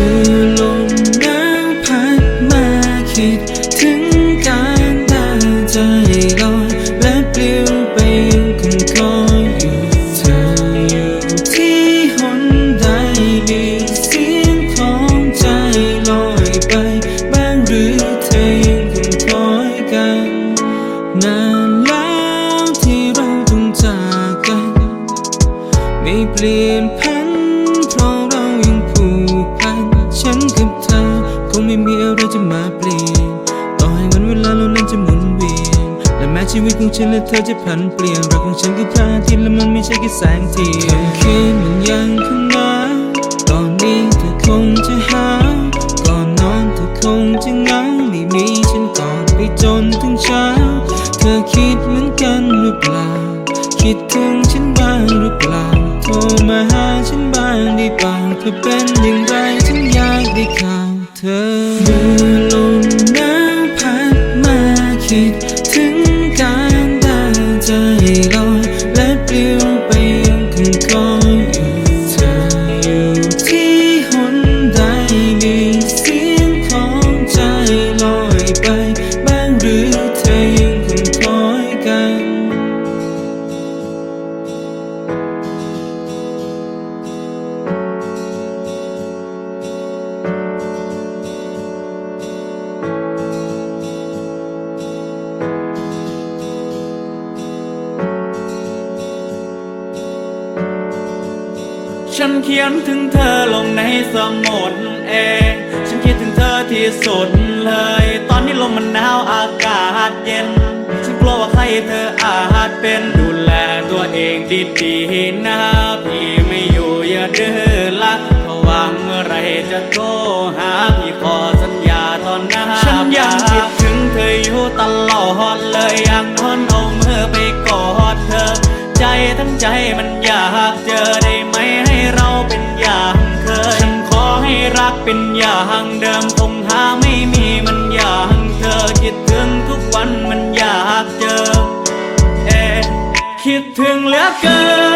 คือลมนาวพัดมาคิดถึงการตาใจลอยและปลิวไปคงคอยอยู่เธออยู่ที่หนใดมีเสียงของใจลอยไปบางหรือเธอยังคงคอยกันนานแล้วที่เราต้องจากกัน ไม่เปลี่ยนพัน ม้ชีวิตของฉันและเธอจะผันเปลี่ยนรักของฉันคือพระอาทิตย์และมันไม่ใช่แค่แสงเทียนคืนมันยังคงหนาตอนนี้เธอคงจะหา ก่อนนอนเธอคงจะเหงาไม่มีฉันกอนไปจนถึงเช้า เธอคิดเหมือนกันหรือเปล่า คิดถึงฉันบ้างหรือเปล่า โทรมาหาฉันบ้างได้เปล่าเธอเป็นอย่างไรฉันอยากได้ข่าวเธอเมื่อลมหนาวพัดมาคิด ฉันเขียนถึงเธอลงในสมุดเองฉันคิดถึงเธอที่สุดเลย ตอนนี้ลมมันหนาวอากาศเย็น ฉันกลัวว่าใครเธออาจเป็นดูแลตัวเองดีๆนะพี่ไม่อยู่อย่าดื้อละถ้าว่างเมื่อไรจะโทรหาพี่ขอสัญญาตอนหน้าฉันยังคิดถึงเธออยู่ตลอดเลยอยากนอนเอามือไปกอดเธอ ใจทั้งใจมันอยากเจอได้ เป็นอย่างเดิมคงหาไม่มีมันอย่างเธอคิดถึงทุกวันมันอยากเจอ เอ๊คิดถึงเหลือเกิน